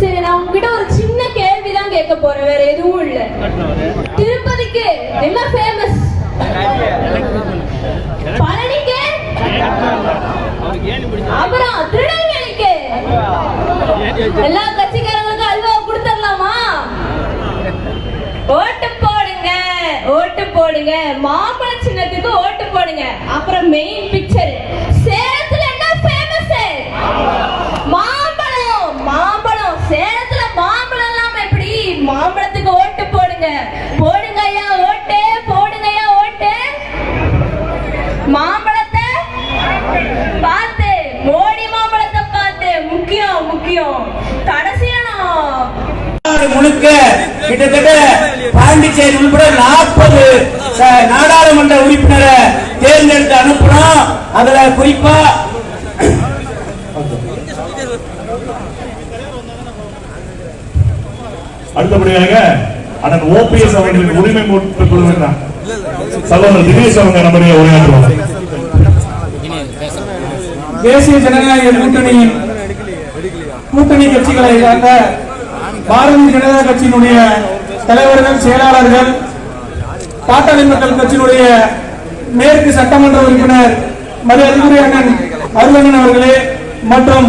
சரி நான் உங்ககிட்ட ஒரு சின்ன கேள்விதான் கேட்க போறேன். வேற எதுவும் இல்ல. திருப்பதிக்கு என்ன ஃபேமஸ் பழனிக்கு அப்புறம் திருநெல்வேலிக்கு. எல்லா கட்சிக்காரங்களுக்கும் அல்வா கொடுத்துடலாமா? ஓட்டு போடுங்க ஓட்டு போடுங்க. மாம்பழ சின்னத்துக்கு ஓட்டு போடுங்க. அப்புறம் மெயின் பிக்சர் சேலத்துல என்ன ஃபேமஸ் மாம்பழம் மாம்பழம் சேலத்துல மாம்பழம் இல்லாம எப்படி மாம்பழத்துக்கு ஓட்டு போடுங்க போடுங்க ஐயா ஓட்டு போடுங்க ஐயா ஓட்டு மாம்பழத்தை பார்த்து மோடி மாம்பழத்தை பார்த்து முக்கியம் முக்கியம் கடைசியா நான் நாடு முழுக்க கிட்டத்தட்ட பாண்டிச்சேரி உள்பட நாற்பது நாடாளுமன்ற உறுப்பினரை தேர்ந்தெடுத்து அனுப்புறோம் அதுல குறிப்பா அடுத்தபடியாக அண்ணன் ஓபிஎஸ் அவர்களுக்கு உரிமை பெற்றுக் கொள்கிறார் சகோதரர் தினேஷ் அவங்க நம்முடைய உரையாற்றுவார். தேசிய ஜனநாயக கூட்டணியின் கூட்டணி கட்சிகளை சார்ந்த பாரதிய ஜனதா கட்சியினுடைய தலைவர்கள் செயலாளர்கள் பாட்டாளி மக்கள் கட்சியினுடைய மேற்கு சட்டமன்ற உறுப்பினர் மரியாதைக்குரிய அண்ணன் அருளண்ணன் அவர்களே மற்றும்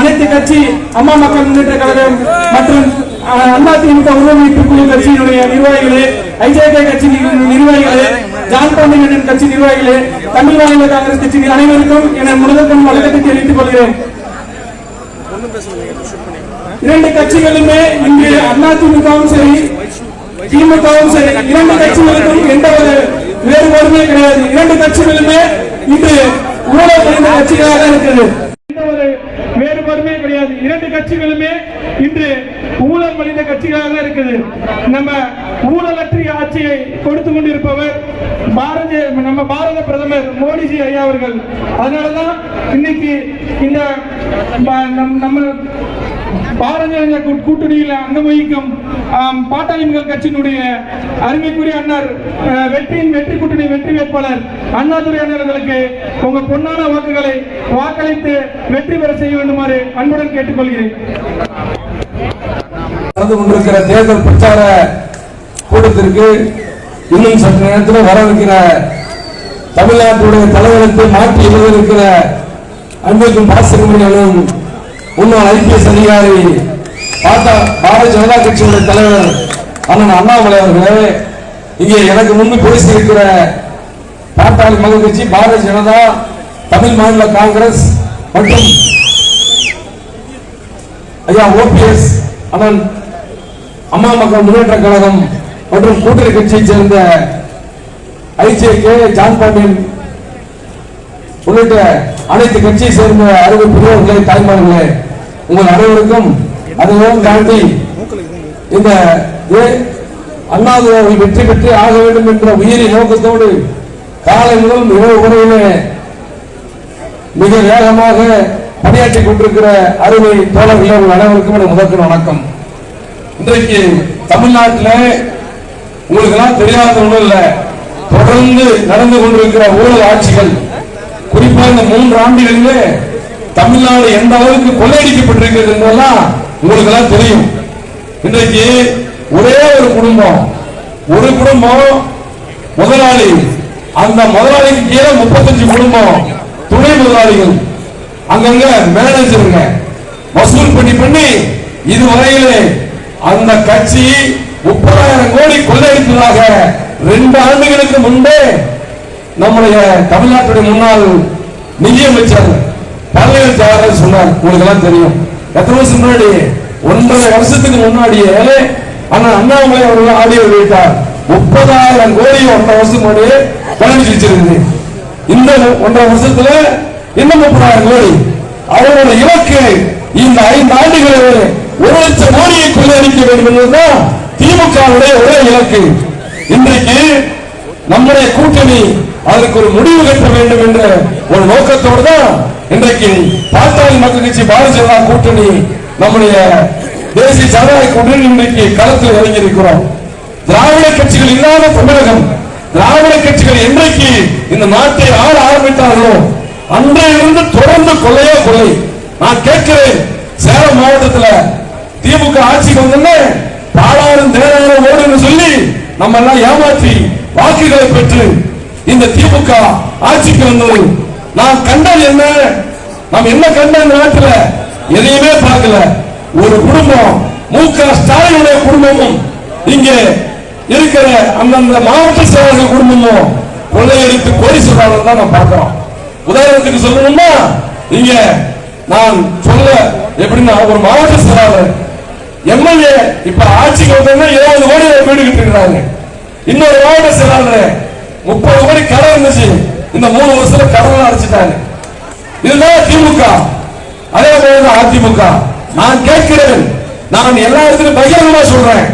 அனைத்து கட்சி அம்மா மக்கள் முன்னேற்ற கழகம் மற்றும் அண்ணா திமுக உருவமைப்பு குழு கட்சியினுடைய நிர்வாகிகளே ஐஜேகே கட்சி நிர்வாகிகளே ஜான் பாண்டியன் கட்சி நிர்வாகிகளே தமிழ் மாநில காங்கிரஸ் கட்சி அனைவருக்கும் என முழுதற்கும் வழக்கத்தை தெரிவித்துக் கொள்கிறேன். இரண்டு கட்சிகளுமே இங்கு அதிமுகவும் சரி திமுகவும் சரி இரண்டு கட்சிகளுக்கும் எந்த ஒரு வேறுபாடுமே கிடையாது. இரண்டு கட்சிகளுமே இன்று ஊழல் நிறைந்த கட்சிகளாக இருக்கிறது. எந்த ஒரு வேறுபாடுமே கிடையாது. இரண்டு கட்சிகளுமே இன்று ஊழல் மனித கட்சிகளாக இருக்குது. நம்ம ஊழலற்றிய ஆட்சியை கொடுத்து கொண்டிருப்பவர் பாரதிய நம்ம பாரத பிரதமர் மோடிஜி ஐயா அவர்கள். அதனாலதான் இன்னைக்கு இந்த நம்- நம்ம பாரதிய கூட்டணியில் அங்கம் வகிக்கும் பாட்டாளி மக்கள் கட்சியினுடைய அருமைக்குரிய அண்ணர் வெற்றியின் வெற்றி கூட்டணி வெற்றி வேட்பாளர் அண்ணாதுரை அண்ணர்களுக்கு உங்க பொன்னான வாக்குகளை வாக்களித்து வெற்றி பெற செய்ய வேண்டுமாறு அன்புடன் கேட்டுக்கொள்கிறேன். நடந்து கொண்டிருக்கிற தேர்தல் பிரச்சார கூட்டத்திற்கு இன்னும் சற்று நேரத்தில் வரவிருக்கிற தமிழ்நாட்டுடைய தலைவருக்கு மாற்றி எழுதியிருக்கிற அன்புக்கும் பாசகமணியனும் முன்னாள் ஐபிஎஸ் அதிகாரி பாரதிய ஜனதா கட்சியுடைய தலைவர் அண்ணன் அண்ணாமலை அவர்களே இங்கே எனக்கு முன்பு பேசியிருக்கிற பாட்டாளி மக்கள் கட்சி பாரதிய ஜனதா தமிழ் மாநில காங்கிரஸ் மற்றும் ஐயா ஓபிஎஸ் அண்ணன் அம்மா மக்கள் முன்னேற்ற கழகம் மற்றும் கூட்டணி கட்சியைச் சேர்ந்த ஐஜேகே ஜான் பாண்டியன் உள்ளிட்ட அனைத்து கட்சியை சேர்ந்த அறுபது பெரியவர்களே தாய்மார்களே உங்கள் அனைவருக்கும் அதையும் தாண்டி இந்த ஏ- அண்ணாதுரை வெற்றி பெற்று ஆக வேண்டும் என்ற உயிரி நோக்கத்தோடு காலை முதல் இரவு உரையிலே மிக வேகமாக பணியாற்றிக் கொண்டிருக்கிற அறுவை தோழர்களே உங்கள் அனைவருக்கும் முதற்கு வணக்கம். இன்றைக்கு தமிழ்நாட்டில் உங்களுக்கு எல்லாம் தெரியாத ஒன்றும் இல்ல. தொடர்ந்து நடந்து கொண்டிருக்கிற ஊழல் ஆட்சிகள் குறிப்பா இந்த மூன்று ஆண்டுகளிலே தமிழ்நாடு எந்த அளவுக்கு கொள்ளையடிக்கப்பட்டிருக்கிறது என்பதெல்லாம் உங்களுக்கு எல்லாம் தெரியும். இன்றைக்கு ஒரே ஒரு குடும்பம் ஒரு குடும்பம் முதலாளி அந்த முதலாளிக்கு கீழே முப்பத்தஞ்சு குடும்பம் துணை முதலாளிகள் அங்கங்க மேனேஜருங்க வசூல் பண்ணி பண்ணி இதுவரையிலே அந்த கட்சி முப்பதாயிரம் கோடி கொள்ளையடித்ததாக ரெண்டு ஆண்டுகளுக்கு முன்பே நம்முடைய தமிழ்நாட்டுடைய முன்னாள் நிதியமைச்சர் பழனிவேல் தியாகராஜன் சொன்னார். உங்களுக்கு எல்லாம் தெரியும். எத்தனை வருஷம் முன்னாடி? ஒன்றரை வருஷத்துக்கு முன்னாடியே அண்ணா அண்ணாமலை அவர்கள் ஆடியோ வெளியிட்டார். முப்பதாயிரம் கோடி ஒன்றரை வருஷம் முன்னாடியே கணக்கு வச்சிருக்குது இந்த ஒன்றரை வருஷத்துல இன்னும் முப்பதாயிரம் கோடி. அவரோட இலக்கு இந்த ஐந்து ஆண்டுகளில் ஒரு லட்சம் கோடியை கொள்ளையடிக்க வேண்டும் என்பதுதான் திமுகவுடைய ஒரே இலக்கு. இன்றைக்கு நம்முடைய கூட்டணி அதற்கு ஒரு முடிவு கட்ட வேண்டும் என்ற ஒரு நோக்கத்தோடு தான் இன்றைக்கு பாட்டாளி மக்கள் கட்சி பாரதிய ஜனதா கூட்டணி நம்முடைய தேசிய ஜனநாயக கூட்டணி இன்றைக்கு களத்தில் இறங்கி இருக்கிறோம் திராவிட கட்சிகள் இல்லாத தமிழகம் திராவிட கட்சிகள் என்றைக்கு இந்த நாட்டை ஆள ஆரம்பித்தார்களோ அன்றையிலிருந்து தொடர்ந்து கொள்ளையோ கொள்ளை. நான் கேட்கிறேன் சேலம் மாவட்டத்தில் திமுக ஆட்சிக்கு வந்தோடனே பாலாயிரம் தேனாயிரம் ஓடுன்னு சொல்லி நம்ம எல்லாம் ஏமாற்றி வாக்குகளை பெற்று இந்த திமுக ஆட்சிக்கு வந்தது. நான் கண்டது என்ன? நாம் என்ன கண்ட இந்த நாட்டுல? எதையுமே பார்க்கல. ஒரு குடும்பம் மு க ஸ்டாலினுடைய குடும்பமும் இங்கே இருக்கிற அந்தந்த மாவட்ட செயலாளர்கள் குடும்பமும் கொள்ளையடித்து கோடீஸ்வரர் தான் நான் பார்க்கிறோம். உதாரணத்துக்கு சொல்லணும்னா இங்க நான் சொல்ல எப்படின்னா ஒரு மாவட்ட செயலாளர் எம்எல்ஏ இப்ப ஆட்சிக்கு வந்தோம்னா இருபது கோடி வீடு கட்டிருக்காங்க இன்னொரு மாவட்ட செயலாளர் முப்பது கோடி கடன் இருந்துச்சு. இந்த மூணு வருஷத்துல கடன் அடைச்சிட்டாங்க. இதுதான் திமுக. அதே போல அதிமுக. நான் கேட்கிறேன். நான் எல்லா இடத்துலயும் பகிரங்கமா சொல்றேன்.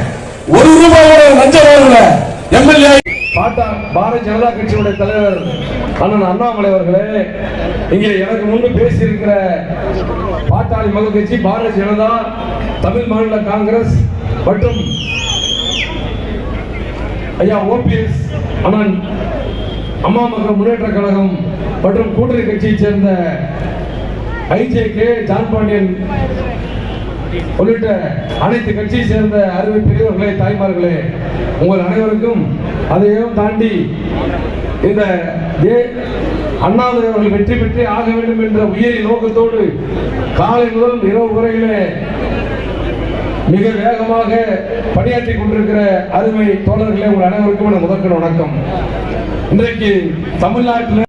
ஒரு ரூபாய் கூட லஞ்சம் வாங்கல. எம்எல்ஏ பாட்டா பாரதிய ஜனதா கட்சியுடைய தலைவர் அண்ணன் அண்ணாமலை அவர்களே இங்கே எனக்கு முன்பு பேசியிருக்கிற பாட்டாளி மக்கள் கட்சி பாரதிய ஜனதா தமிழ் மாநில காங்கிரஸ் மற்றும் ஐயா ஓபிஎஸ் அண்ணன் அம்மா மக்கள் முன்னேற்ற கழகம் மற்றும் கூட்டணி கட்சியைச் சேர்ந்த ஐஜேகே ஜான் பாண்டியன் உள்ளிட்ட அனைத்து கட்சியை சேர்ந்த அறுவை பெரியவர்களே தாய்மார்களே உங்கள் அனைவருக்கும் அதையும் தாண்டி இந்த அண்ணாமலை அவர்கள் வெற்றி பெற்றே ஆக வேண்டும் என்ற உயரிய நோக்கத்தோடு காலை முதல் இரவு வரையிலே மிக வேகமாக பணியாற்றிக் கொண்டிருக்கிற அருமை தோழர்களே உங்கள் அனைவருக்கும் எனது முதற்கண் வணக்கம். இன்றைக்கு தமிழ்நாட்டில்